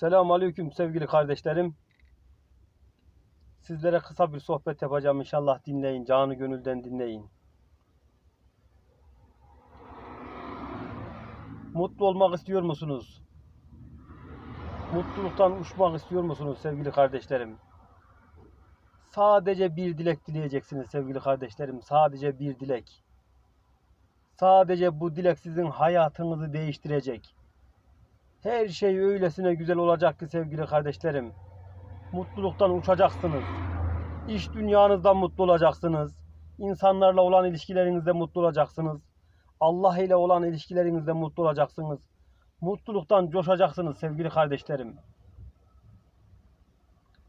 Selamun Aleyküm sevgili kardeşlerim. Sizlere kısa bir sohbet yapacağım inşallah dinleyin. Canı gönülden dinleyin. Mutlu olmak istiyor musunuz? Mutluluktan uçmak istiyor musunuz sevgili kardeşlerim? Sadece bir dilek dileyeceksiniz sevgili kardeşlerim. Sadece bir dilek. Sadece bu dilek sizin hayatınızı değiştirecek. Her şey öylesine güzel olacak ki sevgili kardeşlerim. Mutluluktan uçacaksınız. İş dünyanızda mutlu olacaksınız. İnsanlarla olan ilişkilerinizde mutlu olacaksınız. Allah ile olan ilişkilerinizde mutlu olacaksınız. Mutluluktan coşacaksınız sevgili kardeşlerim.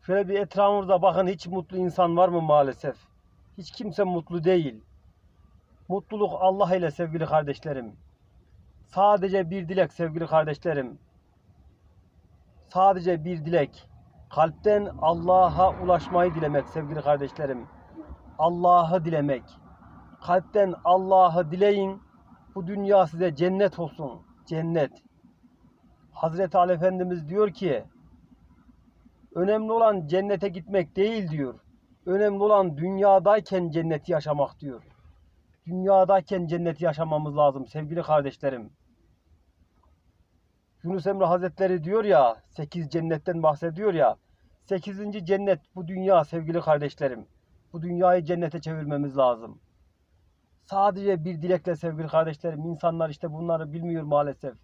Şöyle bir etrafımıza bakın hiç mutlu insan var mı maalesef? Hiç kimse mutlu değil. Mutluluk Allah ile sevgili kardeşlerim. Sadece bir dilek sevgili kardeşlerim. Sadece bir dilek. Kalpten Allah'a ulaşmayı dilemek sevgili kardeşlerim. Allah'ı dilemek. Kalpten Allah'ı dileyin. Bu dünya size cennet olsun. Cennet. Hazreti Ali Efendimiz diyor ki önemli olan cennete gitmek değil diyor. Önemli olan dünyadayken cenneti yaşamak diyor dünyadayken cenneti yaşamamız lazım sevgili kardeşlerim. Yunus Emre Hazretleri diyor ya, 8 cennetten bahsediyor ya. 8. cennet bu dünya sevgili kardeşlerim. Bu dünyayı cennete çevirmemiz lazım. Sadece bir dilekle sevgili kardeşlerim. insanlar işte bunları bilmiyor maalesef.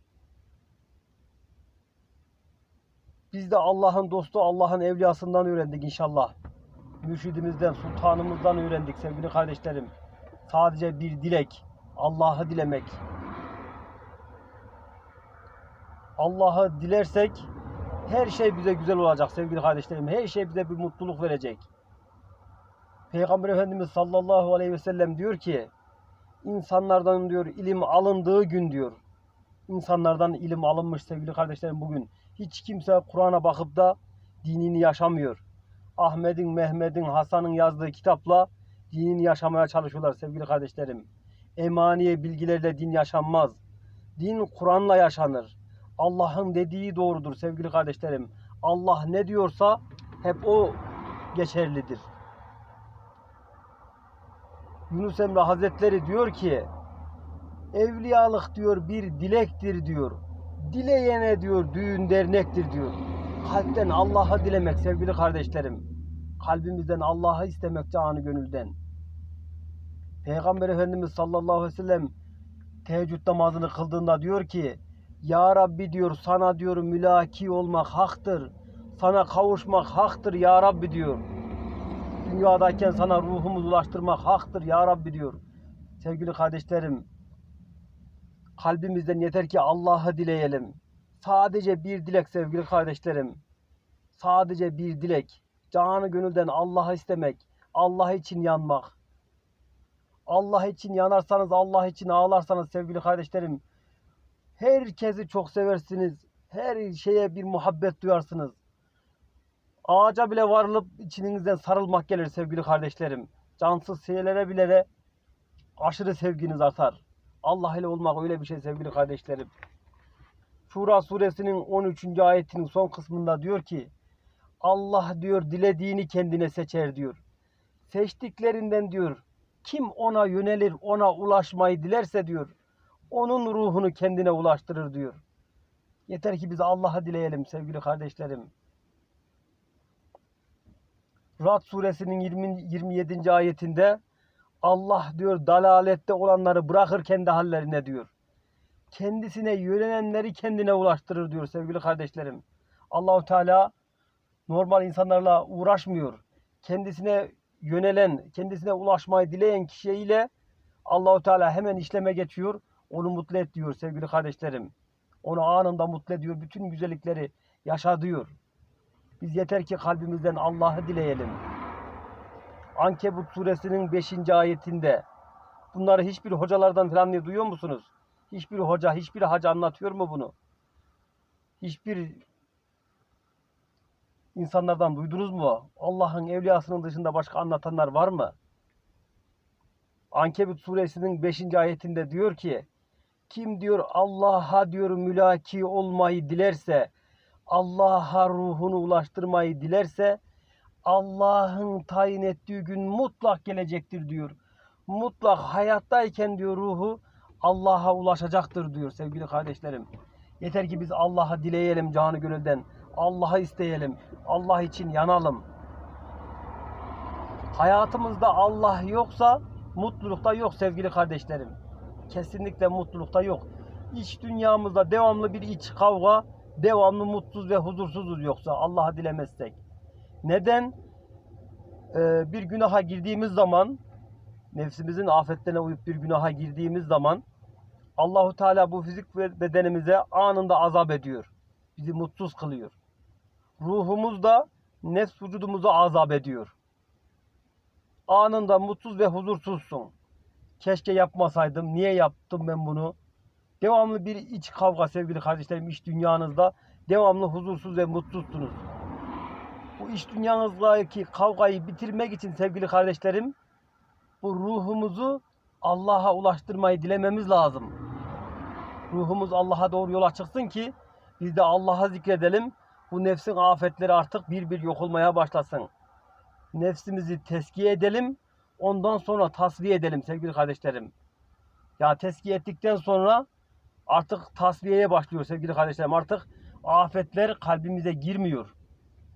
Biz de Allah'ın dostu, Allah'ın evliyasından öğrendik inşallah. Mürşidimizden, sultanımızdan öğrendik sevgili kardeşlerim. Sadece bir dilek. Allah'ı dilemek. Allah'ı dilersek her şey bize güzel olacak sevgili kardeşlerim. Her şey bize bir mutluluk verecek. Peygamber Efendimiz sallallahu aleyhi ve sellem diyor ki insanlardan diyor ilim alındığı gün diyor. İnsanlardan ilim alınmış sevgili kardeşlerim bugün. Hiç kimse Kur'an'a bakıp da dinini yaşamıyor. Ahmet'in, Mehmet'in, Hasan'ın yazdığı kitapla dinini yaşamaya çalışıyorlar sevgili kardeşlerim. Emaniye bilgilerle din yaşanmaz. Din Kur'an'la yaşanır. Allah'ın dediği doğrudur sevgili kardeşlerim. Allah ne diyorsa hep o geçerlidir. Yunus Emre Hazretleri diyor ki evliyalık diyor bir dilektir diyor. Dileyene diyor düğün dernektir diyor. Kalpten Allah'a dilemek sevgili kardeşlerim kalbimizden Allah'ı istemek canı gönülden. Peygamber Efendimiz sallallahu aleyhi ve sellem teheccüd namazını kıldığında diyor ki Ya Rabbi diyor sana diyor mülaki olmak haktır. Sana kavuşmak haktır ya Rabbi diyor. Dünyadayken sana ruhumuzu ulaştırmak haktır ya Rabbi diyor. Sevgili kardeşlerim kalbimizden yeter ki Allah'ı dileyelim. Sadece bir dilek sevgili kardeşlerim. Sadece bir dilek canı gönülden Allah'ı istemek, Allah için yanmak. Allah için yanarsanız, Allah için ağlarsanız sevgili kardeşlerim, herkesi çok seversiniz. Her şeye bir muhabbet duyarsınız. Ağaca bile varılıp içinizden sarılmak gelir sevgili kardeşlerim. Cansız şeylere bile de aşırı sevginiz artar. Allah ile olmak öyle bir şey sevgili kardeşlerim. Şura suresinin 13. ayetinin son kısmında diyor ki Allah diyor dilediğini kendine seçer diyor. Seçtiklerinden diyor kim ona yönelir ona ulaşmayı dilerse diyor onun ruhunu kendine ulaştırır diyor. Yeter ki biz Allah'a dileyelim sevgili kardeşlerim. Rad suresinin 20, 27. ayetinde Allah diyor dalalette olanları bırakır kendi hallerine diyor. Kendisine yönelenleri kendine ulaştırır diyor sevgili kardeşlerim. Allahu Teala normal insanlarla uğraşmıyor. Kendisine yönelen, kendisine ulaşmayı dileyen kişiyle Allahu Teala hemen işleme geçiyor. Onu mutlu et diyor sevgili kardeşlerim. Onu anında mutlu ediyor. Bütün güzellikleri yaşa diyor. Biz yeter ki kalbimizden Allah'ı dileyelim. Ankebut suresinin 5. ayetinde bunları hiçbir hocalardan falan diye duyuyor musunuz? Hiçbir hoca, hiçbir hacı anlatıyor mu bunu? Hiçbir insanlardan duydunuz mu? Allah'ın evliyasının dışında başka anlatanlar var mı? Ankebut suresinin 5. ayetinde diyor ki kim diyor Allah'a diyor mülaki olmayı dilerse Allah'a ruhunu ulaştırmayı dilerse Allah'ın tayin ettiği gün mutlak gelecektir diyor. Mutlak hayattayken diyor ruhu Allah'a ulaşacaktır diyor sevgili kardeşlerim. Yeter ki biz Allah'a dileyelim canı gönülden. Allah'ı isteyelim. Allah için yanalım. Hayatımızda Allah yoksa mutlulukta yok sevgili kardeşlerim. Kesinlikle mutlulukta yok. İç dünyamızda devamlı bir iç kavga, devamlı mutsuz ve huzursuzuz yoksa Allah'a dilemezsek. Neden? Ee, bir günaha girdiğimiz zaman, nefsimizin afetlerine uyup bir günaha girdiğimiz zaman Allahu Teala bu fizik ve bedenimize anında azap ediyor. Bizi mutsuz kılıyor. Ruhumuz da nefs vücudumuzu azap ediyor. Anında mutsuz ve huzursuzsun. Keşke yapmasaydım. Niye yaptım ben bunu? Devamlı bir iç kavga sevgili kardeşlerim iç dünyanızda. Devamlı huzursuz ve mutsuzsunuz. Bu iç dünyanızdaki kavgayı bitirmek için sevgili kardeşlerim bu ruhumuzu Allah'a ulaştırmayı dilememiz lazım. Ruhumuz Allah'a doğru yola çıksın ki biz de Allah'a zikredelim. Bu nefsin afetleri artık bir bir yok olmaya başlasın. Nefsimizi teskiye edelim. Ondan sonra tasfiye edelim sevgili kardeşlerim. Ya teskiye ettikten sonra artık tasfiyeye başlıyor sevgili kardeşlerim. Artık afetler kalbimize girmiyor.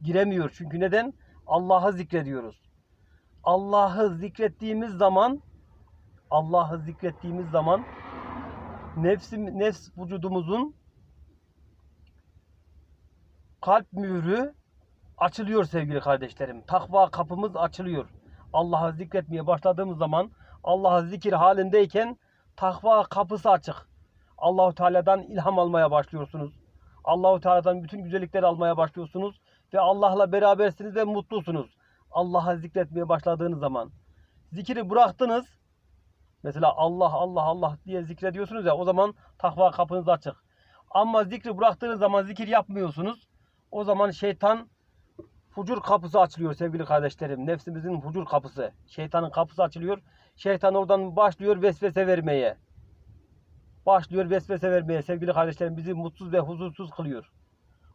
Giremiyor. Çünkü neden? Allah'ı zikrediyoruz. Allah'ı zikrettiğimiz zaman Allah'ı zikrettiğimiz zaman nefsim, nefs vücudumuzun kalp mührü açılıyor sevgili kardeşlerim. Takva kapımız açılıyor. Allah'ı zikretmeye başladığımız zaman Allah'ı zikir halindeyken takva kapısı açık. Allahu Teala'dan ilham almaya başlıyorsunuz. Allahu Teala'dan bütün güzellikleri almaya başlıyorsunuz ve Allah'la berabersiniz ve mutlusunuz. Allah'ı zikretmeye başladığınız zaman. Zikri bıraktınız. Mesela Allah Allah Allah diye zikrediyorsunuz ya o zaman takva kapınız açık. Ama zikri bıraktığınız zaman zikir yapmıyorsunuz. O zaman şeytan fucur kapısı açılıyor sevgili kardeşlerim. Nefsimizin fucur kapısı. Şeytanın kapısı açılıyor. Şeytan oradan başlıyor vesvese vermeye. Başlıyor vesvese vermeye sevgili kardeşlerim. Bizi mutsuz ve huzursuz kılıyor.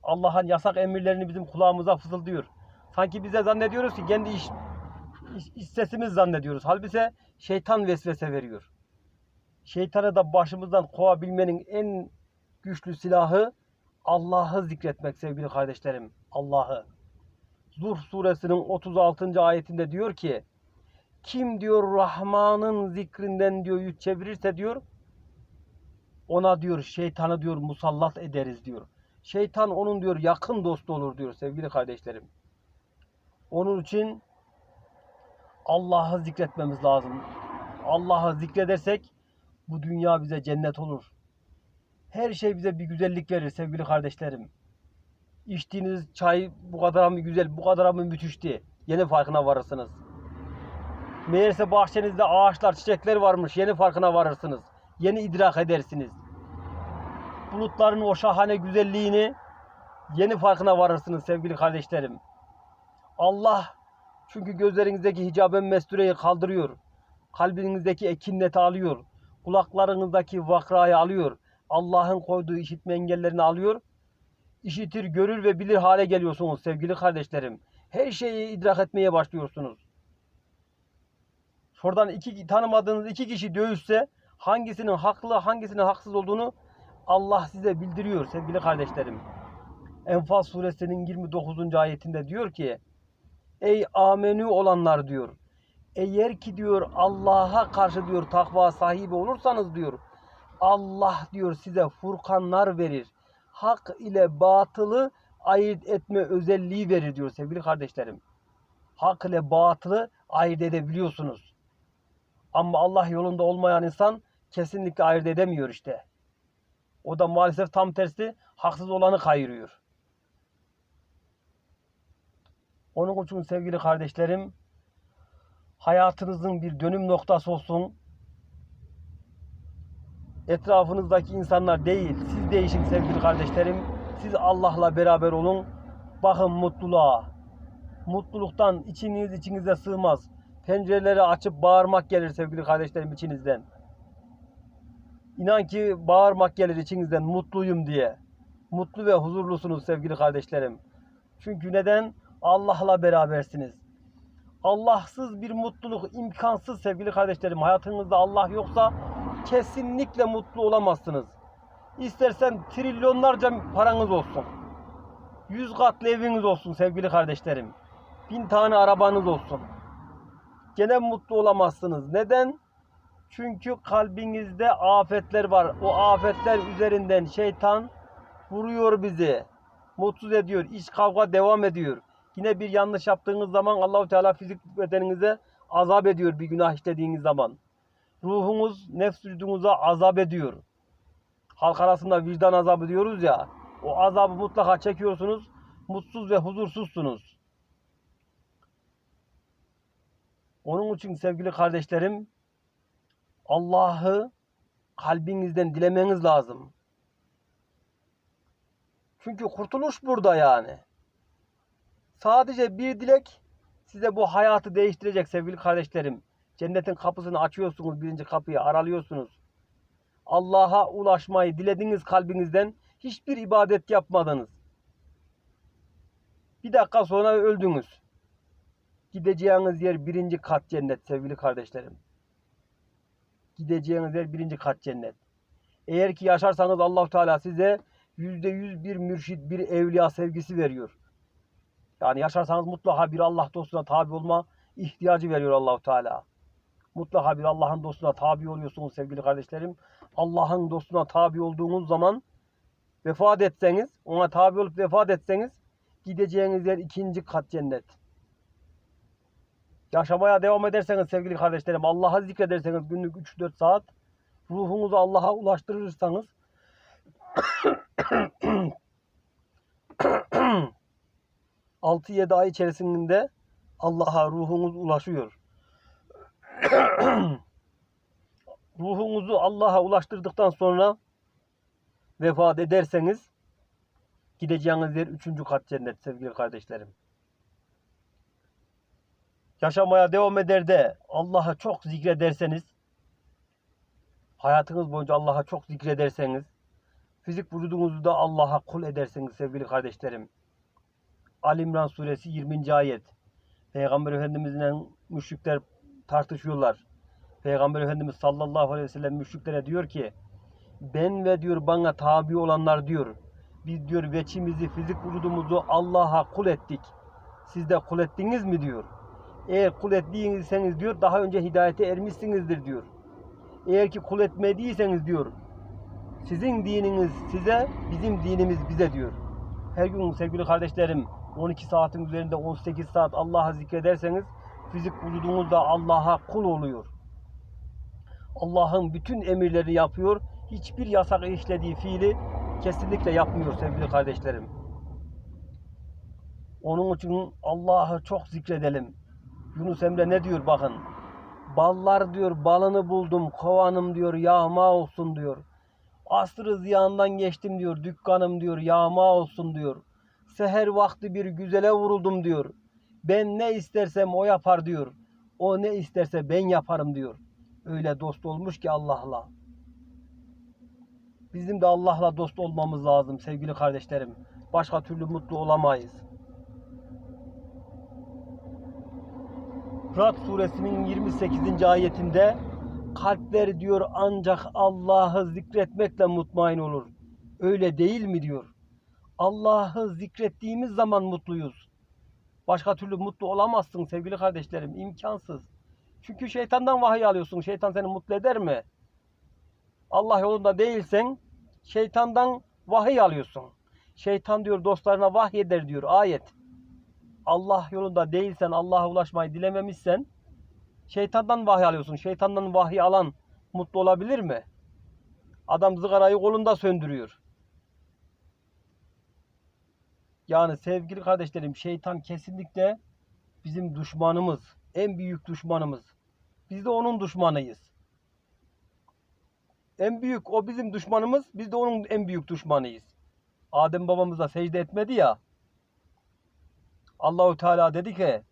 Allah'ın yasak emirlerini bizim kulağımıza fısıldıyor. Sanki bize zannediyoruz ki kendi iş, iş, iş sesimiz zannediyoruz. Halbuki şeytan vesvese veriyor. Şeytanı da başımızdan kovabilmenin en güçlü silahı Allah'ı zikretmek sevgili kardeşlerim. Allah'ı. Zuhr suresinin 36. ayetinde diyor ki kim diyor Rahman'ın zikrinden diyor yüz çevirirse diyor ona diyor şeytanı diyor musallat ederiz diyor. Şeytan onun diyor yakın dostu olur diyor sevgili kardeşlerim. Onun için Allah'ı zikretmemiz lazım. Allah'ı zikredersek bu dünya bize cennet olur. Her şey bize bir güzellik verir sevgili kardeşlerim. İçtiğiniz çay bu kadar mı güzel, bu kadar mı müthişti? Yeni farkına varırsınız. Meğerse bahçenizde ağaçlar, çiçekler varmış. Yeni farkına varırsınız. Yeni idrak edersiniz. Bulutların o şahane güzelliğini yeni farkına varırsınız sevgili kardeşlerim. Allah çünkü gözlerinizdeki hicaben mestureyi kaldırıyor. Kalbinizdeki ekinneti alıyor. Kulaklarınızdaki vakrayı alıyor. Allah'ın koyduğu işitme engellerini alıyor. İşitir, görür ve bilir hale geliyorsunuz sevgili kardeşlerim. Her şeyi idrak etmeye başlıyorsunuz. Şuradan iki tanımadığınız iki kişi dövüşse hangisinin haklı, hangisinin haksız olduğunu Allah size bildiriyor sevgili kardeşlerim. Enfal suresinin 29. ayetinde diyor ki Ey amenü olanlar diyor. Eğer ki diyor Allah'a karşı diyor takva sahibi olursanız diyor Allah diyor size furkanlar verir. Hak ile batılı ayırt etme özelliği verir diyor sevgili kardeşlerim. Hak ile batılı ayırt edebiliyorsunuz. Ama Allah yolunda olmayan insan kesinlikle ayırt edemiyor işte. O da maalesef tam tersi haksız olanı kayırıyor. Onun için sevgili kardeşlerim hayatınızın bir dönüm noktası olsun. Etrafınızdaki insanlar değil, siz değişin sevgili kardeşlerim. Siz Allah'la beraber olun. Bakın mutluluğa. Mutluluktan içiniz içinize sığmaz. Pencereleri açıp bağırmak gelir sevgili kardeşlerim içinizden. İnan ki bağırmak gelir içinizden mutluyum diye. mutlu ve huzurlusunuz sevgili kardeşlerim. Çünkü neden? Allah'la berabersiniz. Allahsız bir mutluluk imkansız sevgili kardeşlerim. Hayatınızda Allah yoksa kesinlikle mutlu olamazsınız. İstersen trilyonlarca paranız olsun. Yüz katlı eviniz olsun sevgili kardeşlerim. Bin tane arabanız olsun. Gene mutlu olamazsınız. Neden? Çünkü kalbinizde afetler var. O afetler üzerinden şeytan vuruyor bizi. Mutsuz ediyor. İş kavga devam ediyor. Yine bir yanlış yaptığınız zaman Allahu Teala fizik bedeninize azap ediyor bir günah işlediğiniz zaman. Ruhunuz nefs vücudunuza azap ediyor. Halk arasında vicdan azabı diyoruz ya. O azabı mutlaka çekiyorsunuz. Mutsuz ve huzursuzsunuz. Onun için sevgili kardeşlerim Allah'ı kalbinizden dilemeniz lazım. Çünkü kurtuluş burada yani. Sadece bir dilek size bu hayatı değiştirecek sevgili kardeşlerim. Cennetin kapısını açıyorsunuz, birinci kapıyı aralıyorsunuz. Allah'a ulaşmayı dilediğiniz kalbinizden hiçbir ibadet yapmadınız. Bir dakika sonra öldünüz. Gideceğiniz yer birinci kat cennet sevgili kardeşlerim. Gideceğiniz yer birinci kat cennet. Eğer ki yaşarsanız allah Teala size yüzde yüz bir mürşit, bir evliya sevgisi veriyor. Yani yaşarsanız mutlaka bir Allah dostuna tabi olma ihtiyacı veriyor Allahu Teala. Mutlaka bir Allah'ın dostuna tabi oluyorsunuz sevgili kardeşlerim. Allah'ın dostuna tabi olduğunuz zaman vefat etseniz, ona tabi olup vefat etseniz gideceğiniz yer ikinci kat cennet. Yaşamaya devam ederseniz sevgili kardeşlerim, Allah'a zikrederseniz günlük 3-4 saat, ruhunuzu Allah'a ulaştırırsanız 6-7 ay içerisinde Allah'a ruhunuz ulaşıyor. ruhunuzu Allah'a ulaştırdıktan sonra vefat ederseniz gideceğiniz yer üçüncü kat cennet sevgili kardeşlerim. Yaşamaya devam eder de Allah'a çok zikrederseniz hayatınız boyunca Allah'a çok zikrederseniz fizik vücudunuzu da Allah'a kul ederseniz sevgili kardeşlerim. Ali İmran suresi 20. ayet. Peygamber Efendimizle müşrikler tartışıyorlar. Peygamber Efendimiz sallallahu aleyhi ve sellem müşriklere diyor ki ben ve diyor bana tabi olanlar diyor biz diyor veçimizi fizik vücudumuzu Allah'a kul ettik. Siz de kul ettiniz mi diyor. Eğer kul ettiyseniz diyor daha önce hidayete ermişsinizdir diyor. Eğer ki kul etmediyseniz diyor sizin dininiz size bizim dinimiz bize diyor. Her gün sevgili kardeşlerim 12 saatin üzerinde 18 saat Allah'a zikrederseniz fizik vücudunuz da Allah'a kul oluyor. Allah'ın bütün emirlerini yapıyor. Hiçbir yasak işlediği fiili kesinlikle yapmıyor sevgili kardeşlerim. Onun için Allah'ı çok zikredelim. Yunus Emre ne diyor bakın. Ballar diyor balını buldum kovanım diyor yağma olsun diyor. Asrı ziyandan geçtim diyor dükkanım diyor yağma olsun diyor. Seher vakti bir güzele vuruldum diyor. Ben ne istersem o yapar diyor. O ne isterse ben yaparım diyor. Öyle dost olmuş ki Allah'la. Bizim de Allah'la dost olmamız lazım sevgili kardeşlerim. Başka türlü mutlu olamayız. Rad suresinin 28. ayetinde kalpler diyor ancak Allah'ı zikretmekle mutmain olur. Öyle değil mi diyor. Allah'ı zikrettiğimiz zaman mutluyuz. Başka türlü mutlu olamazsın sevgili kardeşlerim. imkansız. Çünkü şeytandan vahiy alıyorsun. Şeytan seni mutlu eder mi? Allah yolunda değilsen şeytandan vahiy alıyorsun. Şeytan diyor dostlarına vahiy eder diyor ayet. Allah yolunda değilsen, Allah'a ulaşmayı dilememişsen şeytandan vahiy alıyorsun. Şeytandan vahiy alan mutlu olabilir mi? Adam zıgarayı kolunda söndürüyor. Yani sevgili kardeşlerim şeytan kesinlikle bizim düşmanımız. En büyük düşmanımız. Biz de onun düşmanıyız. En büyük o bizim düşmanımız. Biz de onun en büyük düşmanıyız. Adem babamıza secde etmedi ya. Allahu Teala dedi ki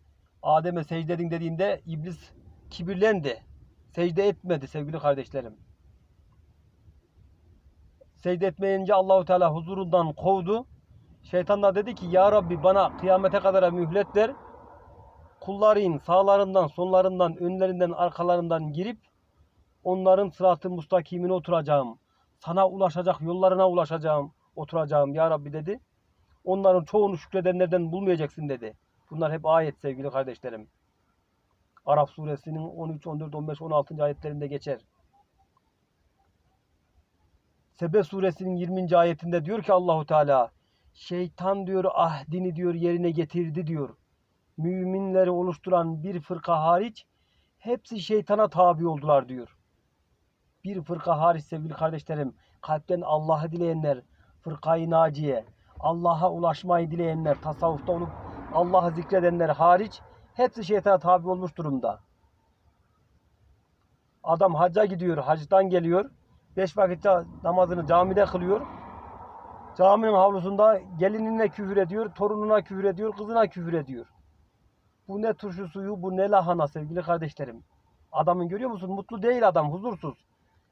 Adem'e secde edin dediğinde iblis kibirlendi. Secde etmedi sevgili kardeşlerim. Secde etmeyince Allahu Teala huzurundan kovdu. Şeytan da dedi ki ya Rabbi bana kıyamete kadar mühlet ver. Kulların sağlarından, sonlarından, önlerinden, arkalarından girip onların sıratı mustakimine oturacağım. Sana ulaşacak yollarına ulaşacağım, oturacağım ya Rabbi dedi. Onların çoğunu şükredenlerden bulmayacaksın dedi. Bunlar hep ayet sevgili kardeşlerim. Arap suresinin 13, 14, 15, 16. ayetlerinde geçer. Sebe suresinin 20. ayetinde diyor ki Allahu Teala şeytan diyor ahdini diyor yerine getirdi diyor. Müminleri oluşturan bir fırka hariç hepsi şeytana tabi oldular diyor. Bir fırka hariç sevgili kardeşlerim kalpten Allah'ı dileyenler fırkayı naciye Allah'a ulaşmayı dileyenler tasavvufta olup Allah'ı zikredenler hariç hepsi şeytana tabi olmuş durumda. Adam hacca gidiyor, hacdan geliyor. Beş vakit namazını camide kılıyor. Caminin havlusunda gelinine küfür ediyor, torununa küfür ediyor, kızına küfür ediyor. Bu ne turşu suyu, bu ne lahana sevgili kardeşlerim. Adamın görüyor musun? Mutlu değil adam, huzursuz.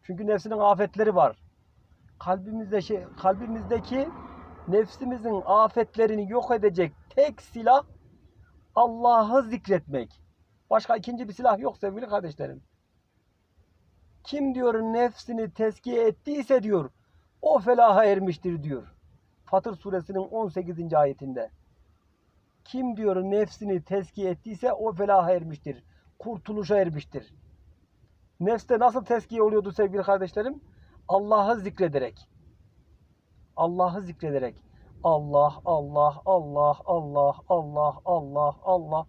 Çünkü nefsinin afetleri var. Kalbimizde şey, kalbimizdeki nefsimizin afetlerini yok edecek tek silah Allah'ı zikretmek. Başka ikinci bir silah yok sevgili kardeşlerim. Kim diyor nefsini tezkiye ettiyse diyor o felaha ermiştir diyor. Fatır suresinin 18. ayetinde. Kim diyor nefsini tezkiye ettiyse o felaha ermiştir. Kurtuluşa ermiştir. Nefste nasıl tezkiye oluyordu sevgili kardeşlerim? Allah'ı zikrederek. Allah'ı zikrederek. Allah, Allah, Allah, Allah, Allah, Allah, Allah.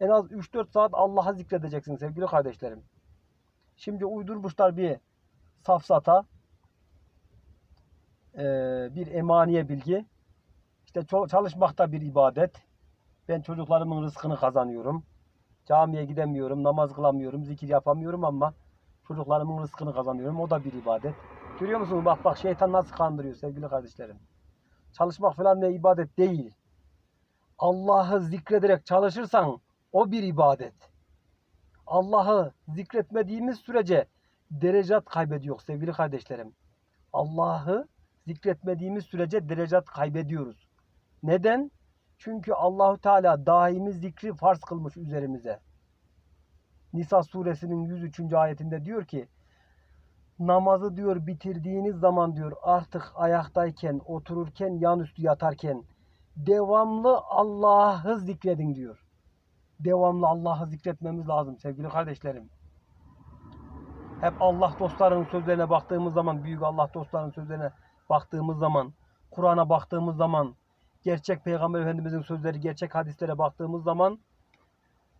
En az 3-4 saat Allah'ı zikredeceksin sevgili kardeşlerim. Şimdi uydurmuşlar bir safsata, eee, bir emaniye bilgi. İşte çalışmak da bir ibadet. Ben çocuklarımın rızkını kazanıyorum. Camiye gidemiyorum, namaz kılamıyorum, zikir yapamıyorum ama çocuklarımın rızkını kazanıyorum. O da bir ibadet. Görüyor musunuz? Bak bak şeytan nasıl kandırıyor sevgili kardeşlerim. Çalışmak falan ne ibadet değil. Allah'ı zikrederek çalışırsan o bir ibadet. Allah'ı zikretmediğimiz sürece derecat kaybediyor sevgili kardeşlerim. Allah'ı zikretmediğimiz sürece derecat kaybediyoruz. Neden? Çünkü Allahu Teala daimi zikri farz kılmış üzerimize. Nisa suresinin 103. ayetinde diyor ki namazı diyor bitirdiğiniz zaman diyor artık ayaktayken, otururken, yan üstü yatarken devamlı Allah'ı zikredin diyor. Devamlı Allah'ı zikretmemiz lazım sevgili kardeşlerim. Hep Allah dostlarının sözlerine baktığımız zaman, büyük Allah dostlarının sözlerine baktığımız zaman, Kur'an'a baktığımız zaman, gerçek Peygamber Efendimizin sözleri, gerçek hadislere baktığımız zaman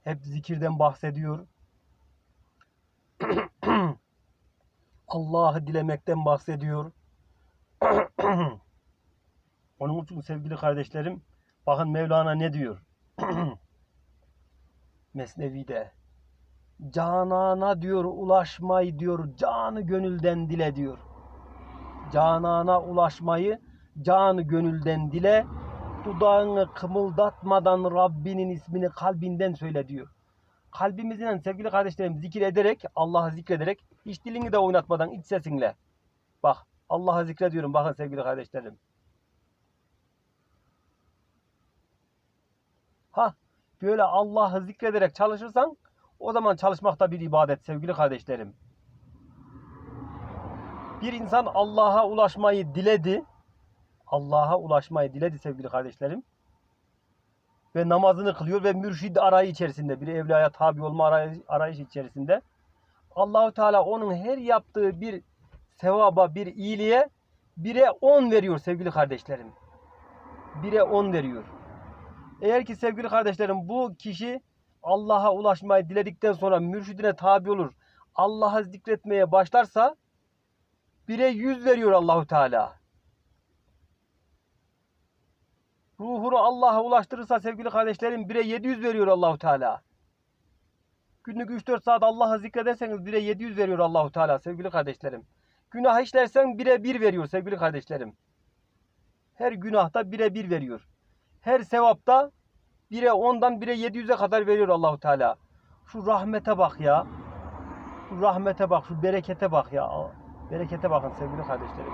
hep zikirden bahsediyor. Allah'ı dilemekten bahsediyor. Onun için sevgili kardeşlerim, bakın Mevlana ne diyor? Mesnevi'de. Canana diyor ulaşmayı diyor canı gönülden dile diyor. Canana ulaşmayı canı gönülden dile. Dudağını kımıldatmadan Rabbinin ismini kalbinden söyle diyor. Kalbimizden sevgili kardeşlerim zikir ederek, Allah'ı zikrederek, hiç dilini de oynatmadan iç sesinle. Bak Allah'ı zikrediyorum bakın sevgili kardeşlerim. Ha böyle Allah'ı zikrederek çalışırsan o zaman çalışmak da bir ibadet sevgili kardeşlerim. Bir insan Allah'a ulaşmayı diledi. Allah'a ulaşmayı diledi sevgili kardeşlerim. Ve namazını kılıyor ve mürşid arayı içerisinde, bir evliyaya tabi olma arayış, içerisinde. Allahu Teala onun her yaptığı bir sevaba, bir iyiliğe bire on veriyor sevgili kardeşlerim. Bire on veriyor. Eğer ki sevgili kardeşlerim bu kişi Allah'a ulaşmayı diledikten sonra mürşidine tabi olur. Allah'ı zikretmeye başlarsa bire yüz veriyor Allahu Teala. Ruhunu Allah'a ulaştırırsa sevgili kardeşlerim bire 700 veriyor Allahu Teala. Günlük 3-4 saat Allah'ı zikrederseniz bire 700 veriyor Allahu Teala sevgili kardeşlerim. Günah işlersen bire 1 veriyor sevgili kardeşlerim. Her günahta bire 1 veriyor. Her sevapta bire 10'dan bire 700'e kadar veriyor Allahu Teala. Şu rahmete bak ya. Şu rahmete bak, şu berekete bak ya. Berekete bakın sevgili kardeşlerim.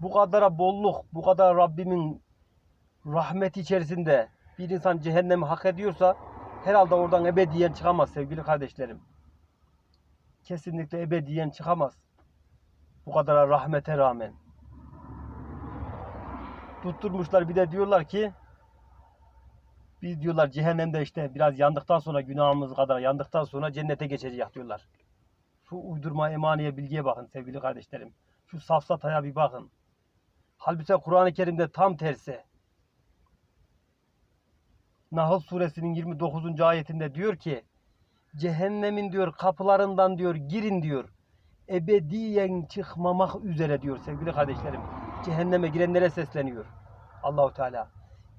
bu kadara bolluk, bu kadar Rabbimin rahmeti içerisinde bir insan cehennemi hak ediyorsa herhalde oradan ebediyen çıkamaz sevgili kardeşlerim. Kesinlikle ebediyen çıkamaz. Bu kadar rahmete rağmen. Tutturmuşlar bir de diyorlar ki biz diyorlar cehennemde işte biraz yandıktan sonra günahımız kadar yandıktan sonra cennete geçeceğiz diyorlar. Şu uydurma emaniye bilgiye bakın sevgili kardeşlerim. Şu safsataya bir bakın. Halbuki Kur'an-ı Kerim'de tam tersi. Nahl suresinin 29. ayetinde diyor ki cehennemin diyor kapılarından diyor girin diyor. Ebediyen çıkmamak üzere diyor sevgili kardeşlerim. Cehenneme girenlere sesleniyor. Allahu Teala.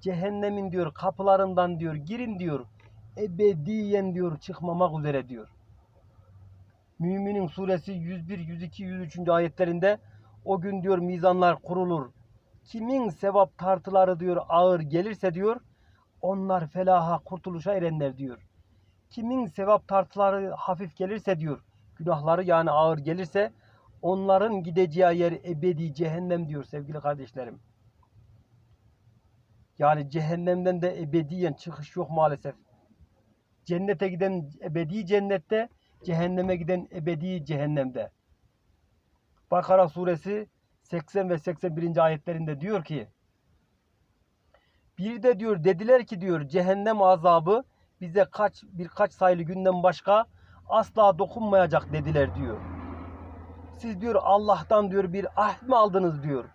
Cehennemin diyor kapılarından diyor girin diyor. Ebediyen diyor çıkmamak üzere diyor. Müminin suresi 101, 102, 103. ayetlerinde o gün diyor mizanlar kurulur. Kimin sevap tartıları diyor ağır gelirse diyor onlar felaha kurtuluşa erenler diyor. Kimin sevap tartıları hafif gelirse diyor günahları yani ağır gelirse onların gideceği yer ebedi cehennem diyor sevgili kardeşlerim. Yani cehennemden de ebediyen çıkış yok maalesef. Cennete giden ebedi cennette, cehenneme giden ebedi cehennemde. Bakara suresi 80 ve 81. ayetlerinde diyor ki bir de diyor dediler ki diyor cehennem azabı bize kaç birkaç sayılı günden başka asla dokunmayacak dediler diyor. Siz diyor Allah'tan diyor bir ahd mı aldınız diyor.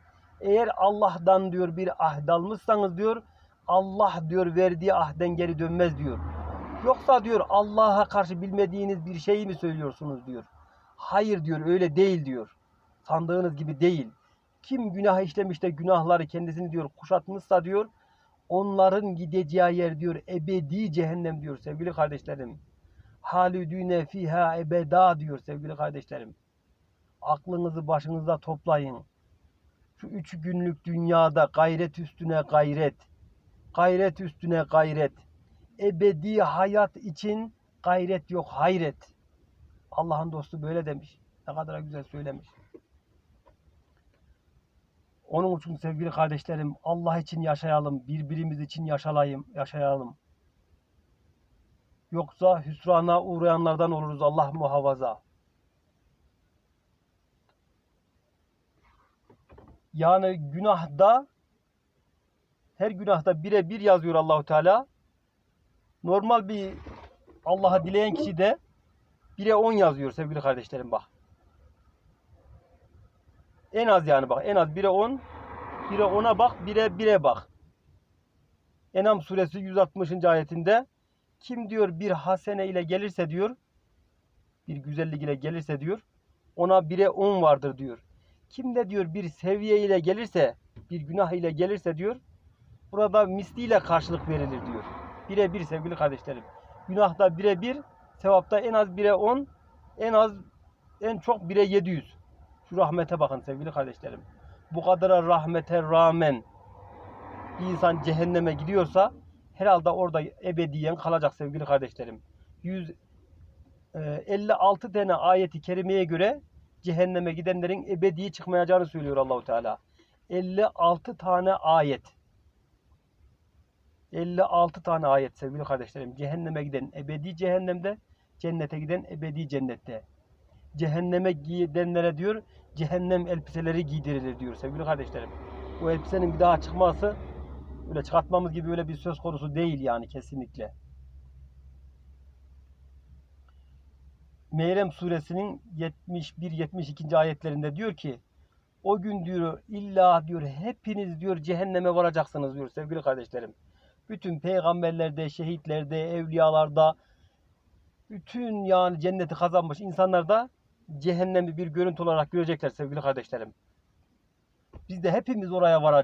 Eğer Allah'tan diyor bir ahd almışsanız diyor Allah diyor verdiği ahden geri dönmez diyor. Yoksa diyor Allah'a karşı bilmediğiniz bir şeyi mi söylüyorsunuz diyor. Hayır diyor öyle değil diyor. Sandığınız gibi değil. Kim günah işlemiş de günahları kendisini diyor kuşatmışsa diyor onların gideceği yer diyor ebedi cehennem diyor sevgili kardeşlerim. Halidüne fiha ebeda diyor sevgili kardeşlerim. Aklınızı başınıza toplayın. Şu üç günlük dünyada gayret üstüne gayret. Gayret üstüne gayret. Ebedi hayat için gayret yok hayret. Allah'ın dostu böyle demiş. Ne kadar güzel söylemiş. Onun için sevgili kardeşlerim Allah için yaşayalım. Birbirimiz için yaşayalım. yaşayalım. Yoksa hüsrana uğrayanlardan oluruz Allah muhafaza. Yani günahda her günahda bire bir yazıyor Allahu Teala. Normal bir Allah'a dileyen kişi de bire on yazıyor sevgili kardeşlerim bak. En az yani bak en az bire on, bire ona bak, bire bire bak. Enam suresi 160. ayetinde kim diyor bir hasene ile gelirse diyor bir güzellik ile gelirse diyor ona bire on vardır diyor. Kim de diyor bir seviye ile gelirse bir günah ile gelirse diyor burada misliyle karşılık verilir diyor. Bire bir sevgili kardeşlerim. Günahta bire bir, sevapta en az bire on, en az en çok bire yedi yüz. Şu rahmete bakın sevgili kardeşlerim. Bu kadar rahmete rağmen bir insan cehenneme gidiyorsa herhalde orada ebediyen kalacak sevgili kardeşlerim. 156 tane ayeti kerimeye göre cehenneme gidenlerin ebedi çıkmayacağını söylüyor Allahu Teala. 56 tane ayet. 56 tane ayet sevgili kardeşlerim. Cehenneme giden ebedi cehennemde, cennete giden ebedi cennette. Cehenneme gidenlere diyor, cehennem elbiseleri giydirilir diyor sevgili kardeşlerim. Bu elbisenin bir daha çıkması öyle çıkartmamız gibi öyle bir söz konusu değil yani kesinlikle. Meryem suresinin 71-72. ayetlerinde diyor ki o gün diyor illa diyor hepiniz diyor cehenneme varacaksınız diyor sevgili kardeşlerim. Bütün peygamberlerde, şehitlerde, evliyalarda bütün yani cenneti kazanmış insanlar da cehennemi bir görüntü olarak görecekler sevgili kardeşlerim. Biz de hepimiz oraya varacağız.